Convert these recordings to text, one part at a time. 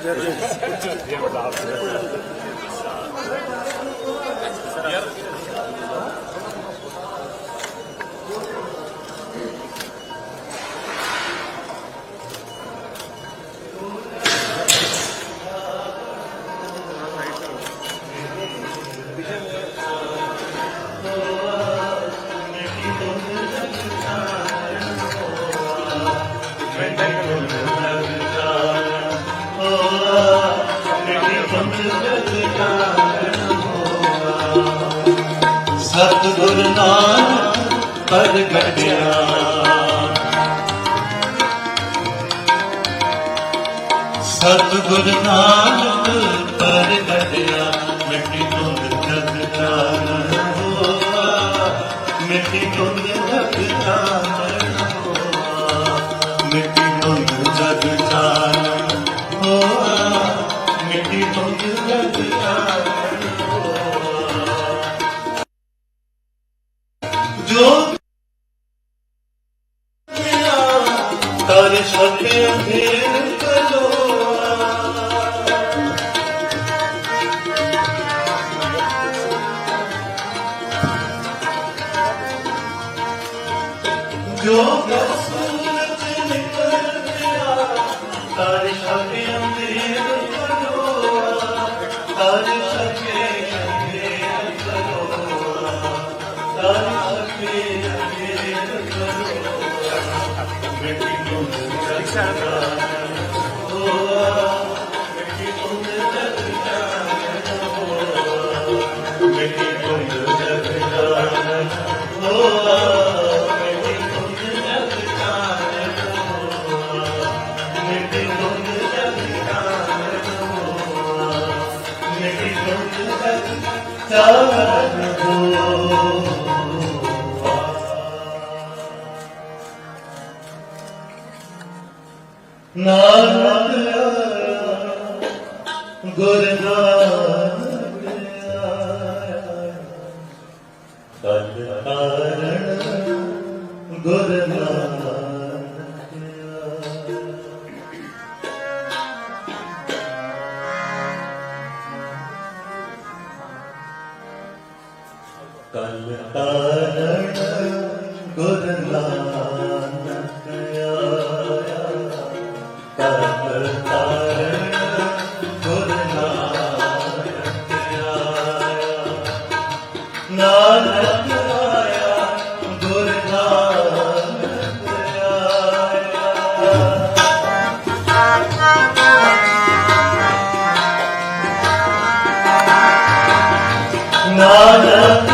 对对对，别我打死。ਸਤਿਗੁਰ ਨਾਨਕ ਪ੍ਰਗਟਿਆ ਸਤਿਗੁਰ ਨਾਨਕ ਪ੍ਰਗਟਿਆ ਮਿੱਟੀ ਧੁੰਦ ਜਗ ਜਾਣ ਹੋਆ, ਮਿੱਟੀ ਧੁੰਦ ਜਗ ਜਾਣ Yeah, yeah, yeah. Thank you. good enough. la la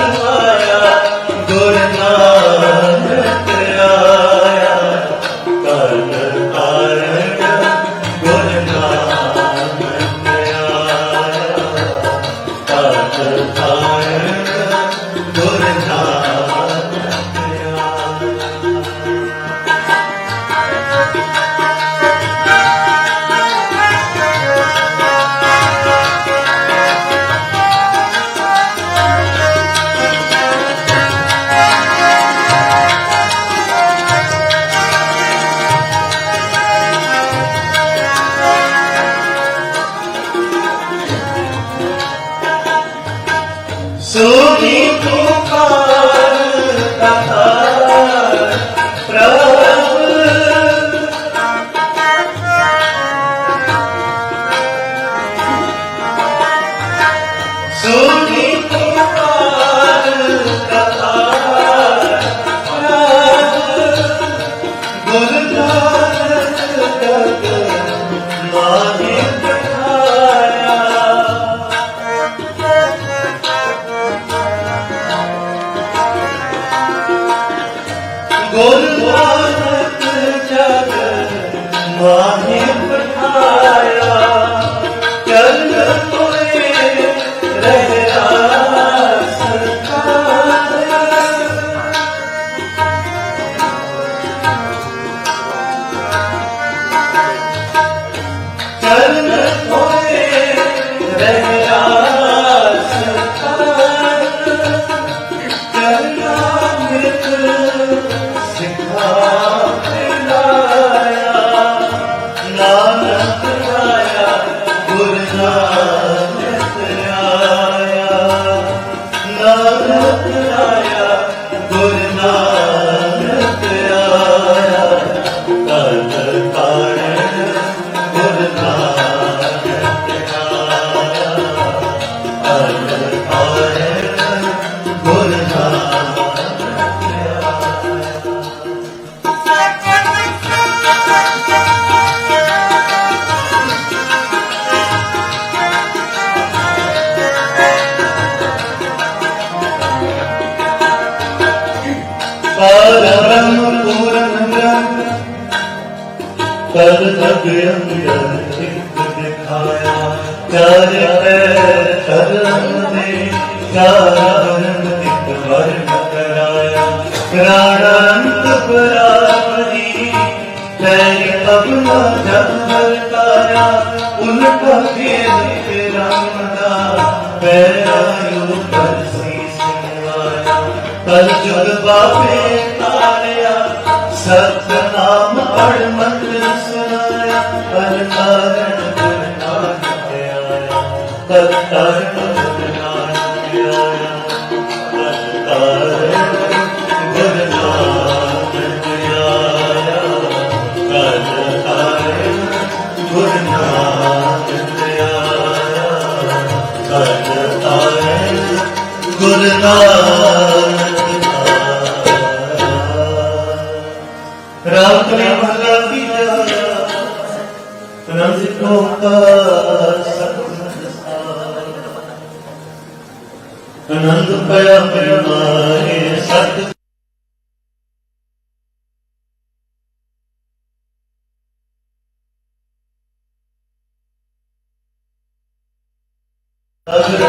ਪਰਮ ਪੂਰਨ ਬ੍ਰਹਮ ਤਦ ਤਗ ਅੰਦਰ ਇੱਕ ਦਿਖਾਇਆ ਚਾਰ ਪੈਰ ਧਰਮ ਦੇ ਚਾਰ ਵਰਨ ਇੱਕ ਵਰਨ ਕਰਾਇਆ ਪ੍ਰਾਣੰਤ ਪਰਾਪਰੀ ਤੇਰੀ ਅਗਨਾ ਜਨਮਲ ਕਾਇਆ ਉਲਟਾ ਖੇਲ ਰਾਮ ਦਾ ਪੈਰਾਯੂ ਪਰਸੀ ਸਿੰਘਾਇਆ ਕਲ ਜੁਗ ਬਾਪੇ ਸੁਨਾਇਆ ਕਲ ਕਾਰਨ ਗੁਰ ਨਾਨਕ ਆਇਆ ਕਲ ਕਾਰਨ ਗੁਰ ਨਾਨਕ ਆਇਆ ਕਲ ਕਾਰਨ ਗੁਰ ਨਾਨਕ ਆਇਆ ਕਲ ਕਾਰਨ ਗੁਰ ਨਾਨਕ ਆਇਆ ਕਲ ਕਾਰਨ ਗੁਰ ਨਾਨਕ ਆਇਆ ਰਾਮ ਕਰੇ ਅਨੰਦ ਪਿਆ ਪ੍ਰਮਾਏ ਸਤ ਅਗਰ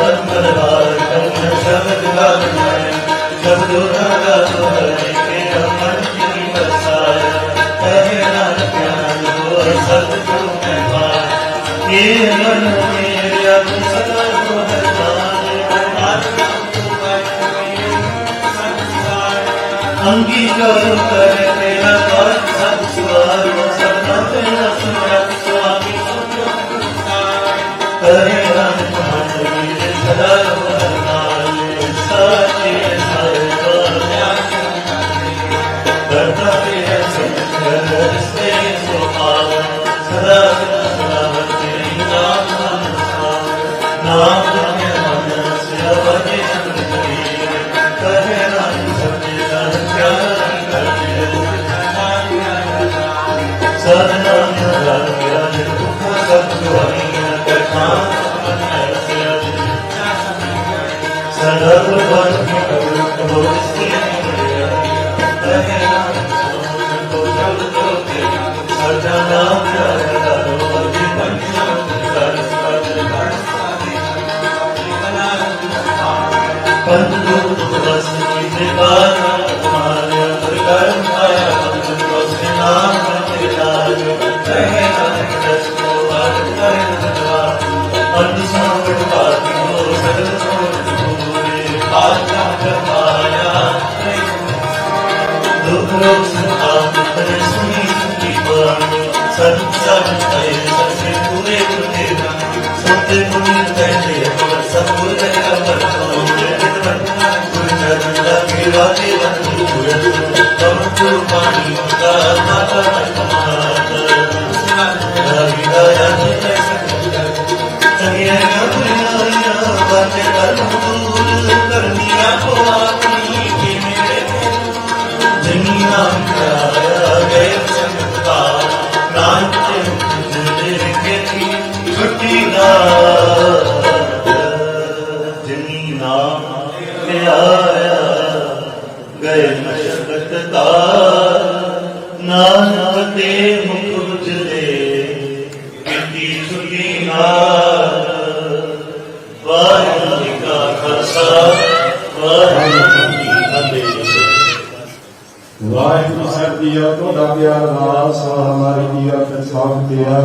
ਤੁਹਾਡਾ ਦਾਸ ਹਮਾਰੀ ਜੀ ਆਪੇ ਸਾਥ ਦਿਆ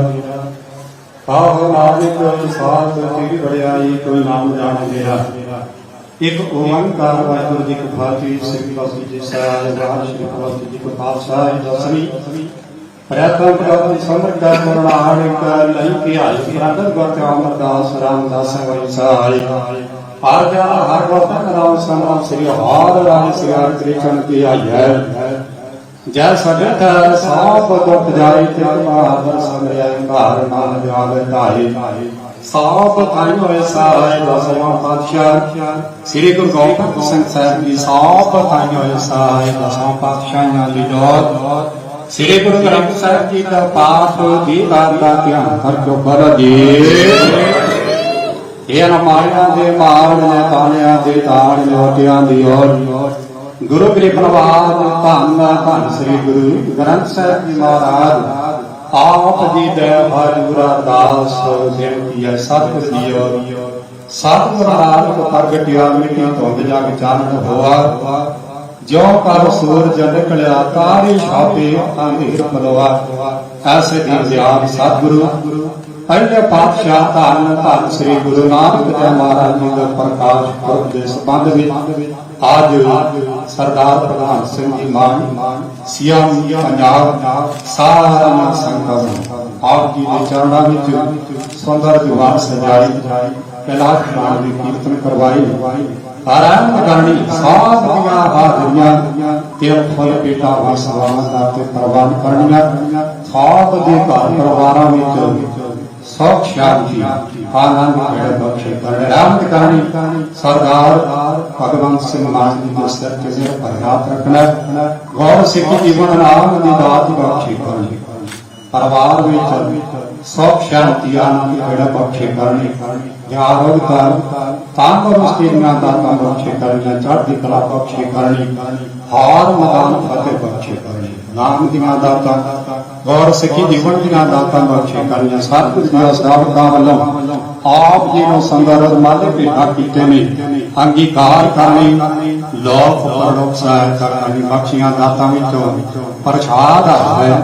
ਆਹ ਨਾਨਕ ਸਾਥ ਤੇਰੀ ਵਡਿਆਈ ਕੋਈ ਨਾਮ ਜਾਣ ਗਿਆ। ਇੱਕ ਓੰਕਾਰ ਵਾਹਿਗੁਰੂ ਜੀ ਕੀ ਫਾਤੀ ਸਿੱਖ ਪਾਸੀ ਜੀ ਸਾਹਿਬ ਰਾਜ ਸ਼੍ਰੀ ਪਾਸੀ ਜੀ ਕੋ ਖਾਲਸਾ ਦਸਵੀਂ। ਪ੍ਰਥਮ ਪ੍ਰਭ ਸਮਰਥ ਕਰੁਣਾੜਿਕ ਲਈ ਧਿਆਇ ਪ੍ਰਗਟ ਗਤ ਅਮਰਦਾਸ ਰਾਮਦਾਸ ਵਈ ਸਹਾਈ ਹਰ ਜਨ ਹਰ ਵਤਨ ਰਾਮ ਸਮਾਂ ਸ੍ਰੀ ਹਰਿ ਰਾਮ ਸ੍ਰੀ ਹਰਿ ਕ੍ਰਿਸ਼ਨ ਕੀ ਹੈ। ਜੈ ਸਜਤ ਸਾਪ ਦੁਖ ਜਾਈ ਤੇ ਮਾਦਰ ਸਮਰਿਆ ਘਰ ਮਨ ਜਾਵੇ ਧਾਈ। ਸਾਪ ਥਾਈ ਹੋਏ ਸਾਈ ਦਸਵਾਂ ਪਾਤਸ਼ਾਹ। ਸ੍ਰੀ ਗੁਰੂ ਗੋਬਿੰਦ ਸਿੰਘ ਸਾਹਿਬ ਜੀ ਸਾਪ ਥਾਈ ਹੋਏ ਸਾਈ ਦਸਵਾਂ ਪਾਤਸ਼ਾਹਾਂ ਦੀ ਜੋਤ। ਸ੍ਰੀ ਗੁਰੂ ਗ੍ਰੰਥ ਸਾਹਿਬ ਜੀ ਦਾ ਪਾਠ ਦੀ ਬਾਤ ਦਾ ਧਿਆਨ ਕਰਕੇ ਬਲ ਜੀ। ਇਹ ਨਮਾਇਆਂ ਦੇ ਮਾਰ ਨੇ ਤਾਣਿਆਂ ਦੇ ਤਾਣ ਲੋਟਿਆਂ ਦੀ ਔਰ ਗੁਰੂ ਗ੍ਰੰਥ ਨਵਾਜ ਧੰਨ ਧੰਨ ਸ੍ਰੀ ਗੁਰੂ ਗ੍ਰੰਥ ਸਾਹਿਬ ਜੀ ਮਹਾਰਾਜ। ਆਪ ਜੀ ਦੇ ਹਜੂਰਾ ਦਾਸ ਬੇਨਤੀ ਹੈ ਸਤਿ ਜੀਓ। ਸਤਿਗੁਰ ਨਾਨਕ ਪ੍ਰਗਟਿਆ ਮਿੱਟੀ ਤੋਂ ਜਗ ਚਾਨਣ ਹੋਆ। ਜੋ ਕਰ ਸੂਰਜ ਨਿਕਲਿਆ ਤਾਰੇ ਛਾਪੇ ਅੰਧੇਰ ਮਲਵਾ ਐਸੇ ਦਿਨ ਦਿਆਨ ਸਤਿਗੁਰੂ, ਪਹਿਲੇ ਪਾਤਸ਼ਾਹ ਧੰਨ ਧੰਨ ਸ੍ਰੀ ਗੁਰੂ ਨਾਨਕ ਦੇਵ ਮਹਾਰਾਜ ਜੀ ਦਾ ਪ੍ਰਕਾਸ਼ ਪੁਰਬ ਦੇ ਸੰਬੰਧ ਵਿੱਚ ਅੱਜ ਸਰਦਾਰ ਪ੍ਰਧਾਨ ਸਿੰਘ ਜੀ ਮਾਨ ਸੀਐਮ ਪੰਜਾਬ, ਸਾਰਾ ਸੰਗਤ ਨੂੰ ਆਪ ਜੀ ਦੇ ਚਰਨਾਂ ਵਿੱਚ ਸੁੰਦਰ ਦੀਵਾਨ ਸਜਾਈ, ਕੈਲਾਸ਼ ਨਾਮ ਦੀ ਕੀਰਤਨ ਕਰਵਾਏ ਆਰੰਭ ਕਰਨੀ, ਸਾਧ ਦੀਆਂ ਹਾਜ਼ਰੀਆਂ ਤੇ ਫਲ ਪੇਟਾ ਵਸਵਾਂ ਦਾ ਤੇ ਪ੍ਰਵਾਨ ਕਰਨੀਆਂ। ਸਾਧ ਦੇ ਘਰ ਪਰਿਵਾਰਾਂ ਵਿੱਚ ਸੁਖ ਸ਼ਾਂਤੀ ਆਨੰਦ ਭੇੜ ਬਖਸ਼ੇ ਕਰ ਰਾਮਤ ਕਰਨੀ ਸਰਦਾਰ ਭਗਵੰਤ ਸਿੰਘ ਮਾਨ ਜੀ ਦੇ ਸਿਰ ਤੇ ਸਿਰ ਪਰ ਹੱਥ ਰੱਖਣਾ ਗੌਰ ਸਿੱਖੀ ਜੀਵਨ ਨਾਮ ਦੀ ਦਾਤ ਬਖਸ਼ੇ ਕਰਨੀ ਪਰਿਵਾਰ ਵਿੱਚ ਸੁਖ ਸ਼ਾਂਤੀ ਆਨੰਦ ਭੇੜ ਬਖਸ਼ੇ ਕਰਨੀ ਯਾਰੋਗ ਕਰ ਤੰਦਰੁਸਤੀ ਦੀਆਂ ਦਾਤਾਂ ਬਖਸ਼ੇ ਕਰਨੀਆਂ ਚੜ੍ਹਦੀ ਕਲਾ ਬਖਸ਼ੇ ਕਰਨੀ ਹਾਰ ਮਦਾਨ ਫਤਿਹ ਬਖਸ਼ੇ ਕਰਨੀ ਨਾਮ ਦੀਆਂ ਦਾਤਾਂ? ਗੌਰ ਸਿੱਖੀ ਜੀਵਨ ਦੀਆਂ ਦਾਤਾਂ ਬਖਸ਼ੇ ਕਰਨੀਆਂ ਸਤਿਗੁਰੂ ਦੀਆਂ ਸਾਬਤਾਂ ਵੱਲੋਂ ਆਪ ਜੀ ਨੂੰ ਸੰਗਤ ਮਾਲੇ ਭੇਟਾ ਕੀਤੇ ਨੇ। ਅੰਗੀਕਾਰ ਕਰਨੀ ਲੋਕ ਪਰਲੋਕ ਸਹਾਇਤਾ ਕਰਨੀ ਬਖਸ਼ੀਆਂ ਦਾਤਾਂ ਵਿੱਚੋਂ ਪ੍ਰਸ਼ਾਦ ਹੈ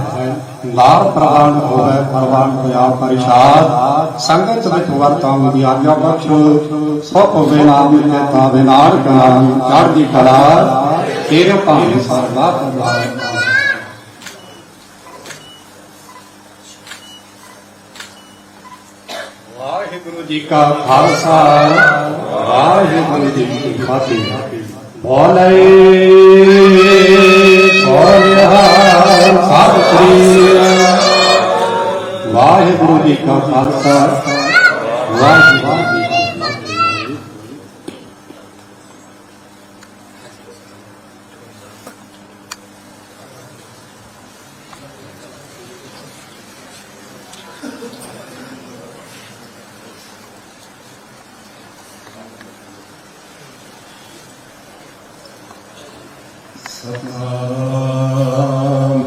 ਲਾਰ ਪ੍ਰਵਾਨ ਹੋਵੇ, ਪ੍ਰਵਾਨ ਹੋਇਆ ਪ੍ਰਸ਼ਾਦ। ਸੰਗਤ ਵਿੱਚ ਵਰਤਾਂ ਦੀ ਆਗਿਆ ਬਖਸ਼ੋ। ਸੋ ਹੋਵੇ ਨਾਮ ਦੇ ਤਾਵੇ ਨਾਲ ਕਲਾਮ ਚੜ੍ਹਦੀ ਕਲਾ। ਤੇਰੇ ਭਾਵੇਂ ਸਰਵਾ ਪ੍ਰਵਾਨ ਵਾਹਿਗੁਰੂ ਜੀ ਕਾ ਖਾਲਸਾ, ਵਾਹਿਗੁਰੂ ਜੀ ਕੀ ਫਤਿਹ। ਬੋਲੇ ਸੋਨਿਹਾ ਸਤਿ ਸ੍ਰੀ। ਵਾਹਿਗੁਰੂ ਜੀ ਕਾ ਖਾਲਸਾ, ਵਾਹਿਗੁਰੂ ਜੀ ਕੀ ਫਤਿਹ ਸਤਨਾਮ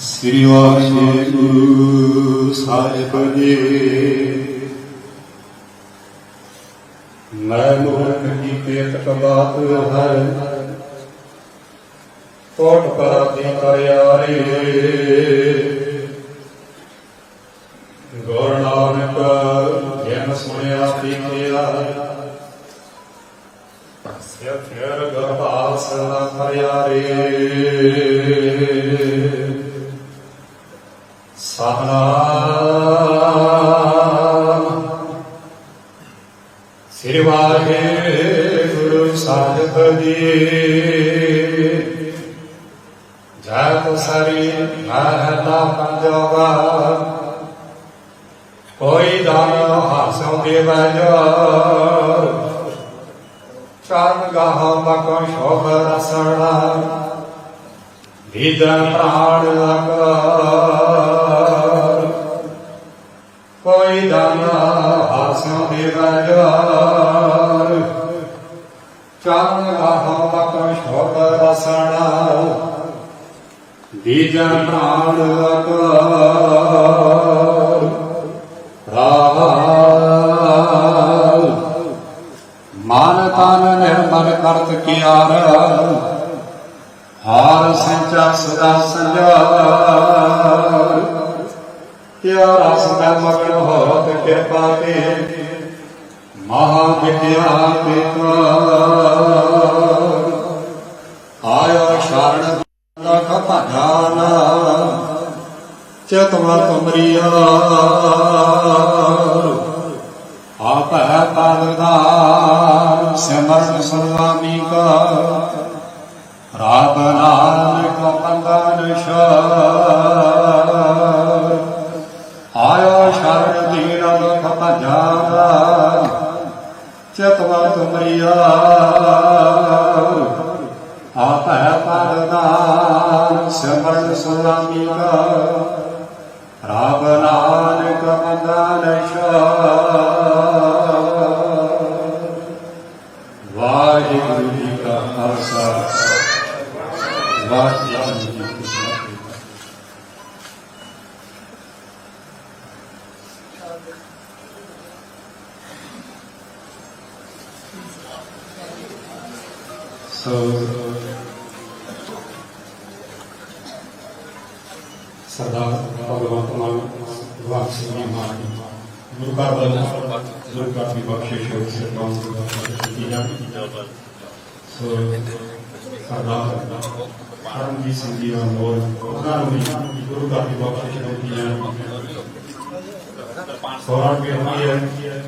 ਸ੍ਰੀ ਵਾਹਿਗੁਰੂ ਸਾਹਿਬ ਮੈਂ ਮੋਹਨ ਕੀ ਪੇਤ ਕਬਾਤ ਕੋਟ ਪਰਾਤੀ ਕਰਿਆਰੇ ਗੁਰੂ ਨਾਨਕ ਜਨ ਸੁਣਿਆ ਪੀਤਿਆ ਸਿਰ ਗਰਭਾਲ ਸਦਾ ਕਰਿਆਰੇ ਸਤਨਾਮ ਸਾਹਿਬ ਜੀ ਸਰੀ ਮਹਲਾ ਪੰਜਵਾ ਕੋਈ ਦਾਨ ਹਾਸੋਂ ਦੇਵ ਜੋ ਚਰਨ ਗਾਹਾਂ ਮਕੋ ਸ਼ੋਭ ਰਸਣਾ ਵਿਦਨ ਪ੍ਰਾਣ ਲਗ ਕੋਈ ਦਾਨ ਹਾਸਿਓ ਦੇ ਜਵਾਰ ਮਕੋ ਰਸਣਾ ਵਿਦਨ ਪ੍ਰਾਣ ਲਗ ਰਾਹ। ਮਨ ਤਨ ਨਿਰਮਲ ਕਰਤ ਕੀਆਰ। ਹਾਰ ਸੰਚਾ ਸਦਾ ਸੰਜਾਰ। ਕਿਆ ਰਸ ਮਗਨ ਹੋਤ ਕਿਰਪਾ ਤੇ। ਮਹਾ ਵਿਦਿਆ ਤੇ ਆਇਓ ਸ਼ਰਨ ਲਖ ਭਾਜਾਨ ਚਤਵਾ ਤੁਮਰੀਆ। ਆਪ ਹੈ ਪਾਵਦਾਨ ਸਿਮਰਨ ਸੁਨਾਮੀ ਕਾ। ਰਾਬ ਨਾਨਕ ਪੰਦਨ ਸ਼ਰ ਆਇਆ ਸ਼ਰਨ ਦੀਨ ਲਖ ਭਾਜਾਨ ਚਤਵਾ ਤੁਮਰੀਆ। ਆਪ ਹੈ ਪਰਦਾਨ ਸਿਮਰਨ ਸੁਨਾਮੀ ਕਾ ਰਾਬ ਨਾਨਕ ਮੰਦਨ ਵਾਹਿਗੁਰੂ ਜੀ ਕਾ ਖਾਲਸਾ। ਵਾਹਿਗੁਰੂ ਜੀ ਕੀ ਫਤਿਹ। ਸੋ ਸਰਦਾਰ ਭਗਵੰਤ ਮਾਨ ਵਾਕ ਸਿੰਘ ਮਾਨ ਗੁਰੂ ਘਰ ਦਾ ਗੁਰੂ ਘਰ ਦੀ ਬਖਸ਼ਿਸ਼ ਹੋਈ, ਸਰਦਾਰ ਗੁਰੂ ਘਰ ਦੀ ਸੋ ਸਰਦਾਰ ਕਰਮਜੀਤ ਸਿੰਘ ਜੀ ਦਾ ਮੋਲ ਉਹਨਾਂ ਨੂੰ ਵੀ ਗੁਰੂ ਘਰ ਦੀ ਬਖਸ਼ਿਸ਼ ਦਿੱਤੀ ਜਾਣੀ ਸੋਰਾਂ ਕੇ ਹੁੰਦੀ ਹੈ,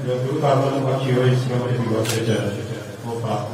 ਜੋ ਗੁਰੂ ਘਰ ਵੱਲੋਂ ਬਖਸ਼ੀ ਹੋਈ ਸਿਮਰਨ ਦੀ ਬਖਸ਼ਿਸ਼ ਹੈ। ਉਹ ਪ੍ਰਾਪਤ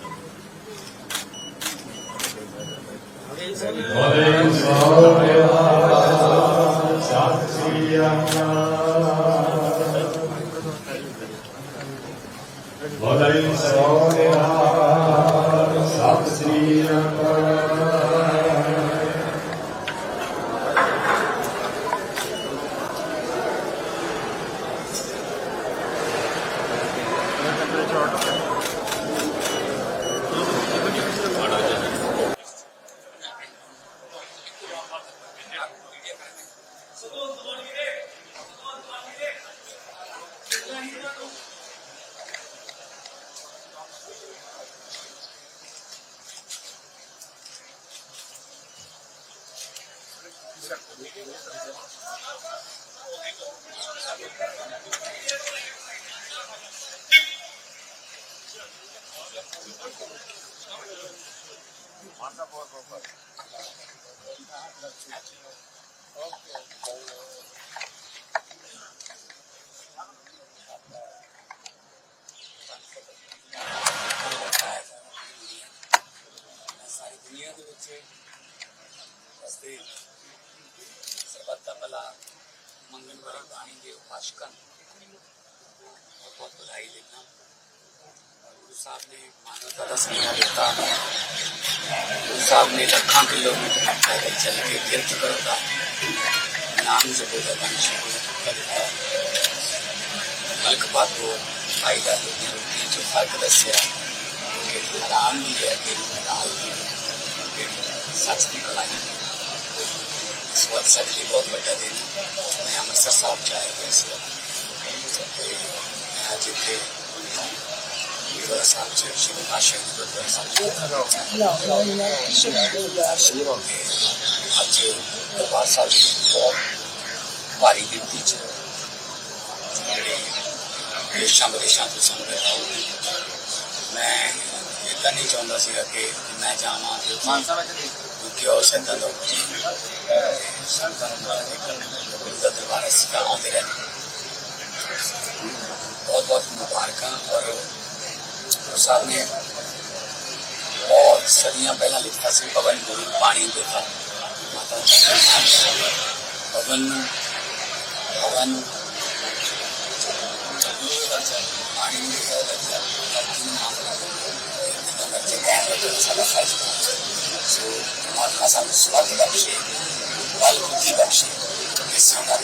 ਬੋਲੇ ਸੋ ਸਤਿ ਸ੍ਰੀ ਅਕਾਲ ਬੋਲੇ ਸੋ ਸਤਿ ਸ੍ਰੀ ਅਕਾਲ ਸਾਰੀ ਦੁਨੀਆ ਦੇ ਵਿੱਚ ਵਸਦੇ ਸਰਬੱਤ ਦਾ ਭਲਾ ਮੰਗਣ ਵਾਲੇ ਬਾਣੀ ਦੇ ਉਪਾਸ਼ਕਾਂ ਨੂੰ ਬਹੁਤ ਬਹੁਤ ਵਧਾਈ ਦੇਣਾ ਗੁਰੂ ਸਾਹਿਬ ਨੇ ਮਾਨਵਤਾ ਦਾ ਸੁਨੇਹਾ ਦਿੱਤਾ ਗੁਰੂ ਸਾਹਿਬ ਨੇ ਲੱਖਾਂ ਕਿਲੋਮੀਟਰ ਪੈਦਲ ਚੱਲ ਕੇ ਕਿਰਤ ਕਰਦਾ ਨਾਮ ਜਪੋ ਦਾ ਬੰਸ਼ ਕਰਦਾ ਮਲਕ ਬਾਤੋ ਆਈ ਦਾ ਰੋਟੀ ਜੋ ਫ਼ਰਕ ਦੱਸਿਆ ਕਿ ਹਰਾਮ ਵੀ ਹੈ ਕਿ ਹਲਾਲ ਵੀ ਹੈ ਕਿ ਸੱਚ ਦੀ ਕਲਾਈ ਇਸ ਵਕਤ ਸੱਚ ਦੀ ਬਹੁਤ ਵੱਡਾ ਦਿਨ ਮੈਂ ਅੰਮ੍ਰਿਤਸਰ ਸਾਹਿਬ ਚ ਆਇਆ ਹੋਇਆ ਸੀ ਤੇ ਮੈਂ ਅੱਜ ਇੱਥੇ ਗੁਰਦੁਆਰਾ ਸਾਹਿਬ ਚ ਸ਼੍ਰੀ ਪਾਸ਼ਾ ਜੀ ਗੁਰਦੁਆਰਾ ਸਾਹਿਬ ਚ ਅੱਜ ਦਰਬਾਰ ਸਾਹਿਬ ਦੀ ਬਹੁਤ ਭਾਰੀ ਗਿਣਤੀ ਚ ਜਿਹੜੇ ਦੇਸ਼ਾਂ ਵਿਦੇਸ਼ਾਂ ਤੋਂ ਸੰਗਤ ਆਉਂਦੀ ਮੈਂ ਇਦਾਂ ਨਹੀਂ ਚਾਹੁੰਦਾ ਸੀਗਾ ਕਿ ਮੈਂ ਜਾਵਾਂ ਤੇ ਮਾਨਸਾ ਵਿੱਚ ਕਿਉਂਕਿ ਉਹ ਸੰਤਾਂ ਦਾ ਸੰਤਾਂ ਦਾ ਗੁਰੂ ਦਾ ਦਰਬਾਰ ਸਿਕਾ ਆਉਂਦੇ ਰਹਿੰਦੇ ਬਹੁਤ ਬਹੁਤ ਮੁਬਾਰਕਾਂ ਔਰ ਗੁਰੂ ਸਾਹਿਬ ਨੇ ਬਹੁਤ ਸਦੀਆਂ ਪਹਿਲਾਂ ਲਿਖਿਆ ਸੀ ਪਵਨ ਗੁਰੂ ਪਾਣੀ ਦੇਤਾ ਮਾਤਾ ਪਵਨ ਪਵਨ ਪਾਣੀ ਦੇ ਲੱਗਾ ਬੱਚੇ ਕਹਿੰਦੇ ਸਾਡਾ ਫਰਜ਼ ਸੋ ਮਾਤਾ ਸਾਨੂੰ ਸਵਾਦ ਬਖਸ਼ੇ ਬਲ ਬੁੱਧੀ ਬਖਸ਼ੇ ਕਿ ਸਾਡਾ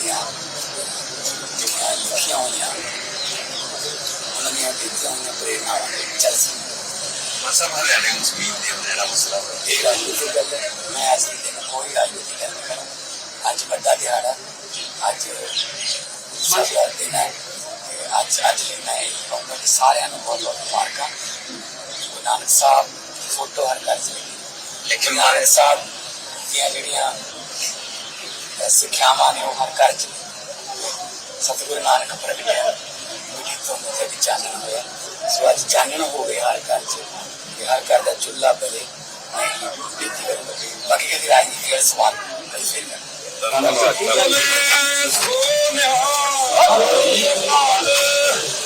ਦੀਆਂ ਉਹਨਾਂ ਦੀਆਂ ਪ੍ਰੇਰਨਾਵਾਂ ਦੇ ਚੱਲ ਸਕਣ ਮਸਾ ਹਰਿਆਣੇ ਨੂੰ ਸਪੀਡ ਦੇ ਮੇਰਾ ਮਸਲਾ ਇਹ ਰਾਜਨੀਤੀ ਗੱਲ ਹੈ। ਮੈਂ ਅੱਜ ਦੇ ਦਿਨ ਕੋਈ ਰਾਜਨੀਤੀ ਗੱਲ ਨਹੀਂ ਕਰਾਂ ਅੱਜ ਵੱਡਾ ਦਿਹਾੜਾ ਅੱਜ ਦਾ ਦਿਨ ਹੈ ਅੱਜ ਅੱਜ ਲਈ ਮੈਂ ਇਹ ਕਹੂੰਗਾ ਕਿ ਸਾਰਿਆਂ ਨੂੰ ਬਹੁਤ ਬਹੁਤ ਮੁਬਾਰਕਾਂ ਗੁਰੂ ਨਾਨਕ ਸਾਹਿਬ ਦੀ ਫੋਟੋ ਹਰ ਘਰ 'ਚ ਲੱਗੀ ਲੇਕਿਨ ਨਾਨਕ ਸਾਹਿਬ ਦੀਆਂ ਜਿਹੜੀਆਂ ਸਿੱਖਿਆਵਾਂ ਨੇ ਉਹ ਹਰ ਘਰ 'ਚ ਸਤਿਗੁਰੂ ਨਾਨਕ ਪ੍ਰਗਟਿਆ ਮਿੱਟੀ ਤੋਂ ਮੁਝੇ ਵੀ ਚਾਨਣ ਹੋਇਆ। ਸੋ ਅੱਜ ਚਾਨਣ ਹੋ ਗਿਆ ਹਰ ਘਰ 'ਚ। ਕਿ ਹਰ ਘਰ ਦਾ ਚੁੱਲ੍ਹਾ ਬਲੇ। ਮੈਂ ਇਹ ਬੇਨਤੀ ਕਰੂੰਗਾ ਬਾਕੀ ਕਿਹਦੀ ਰਾਜਨੀਤੀ ਦਾ ਸਵਾਲ ਕਈ ਫਿਰ ਕਰਾਂਗੇ। ਧੰਨਵਾਦ।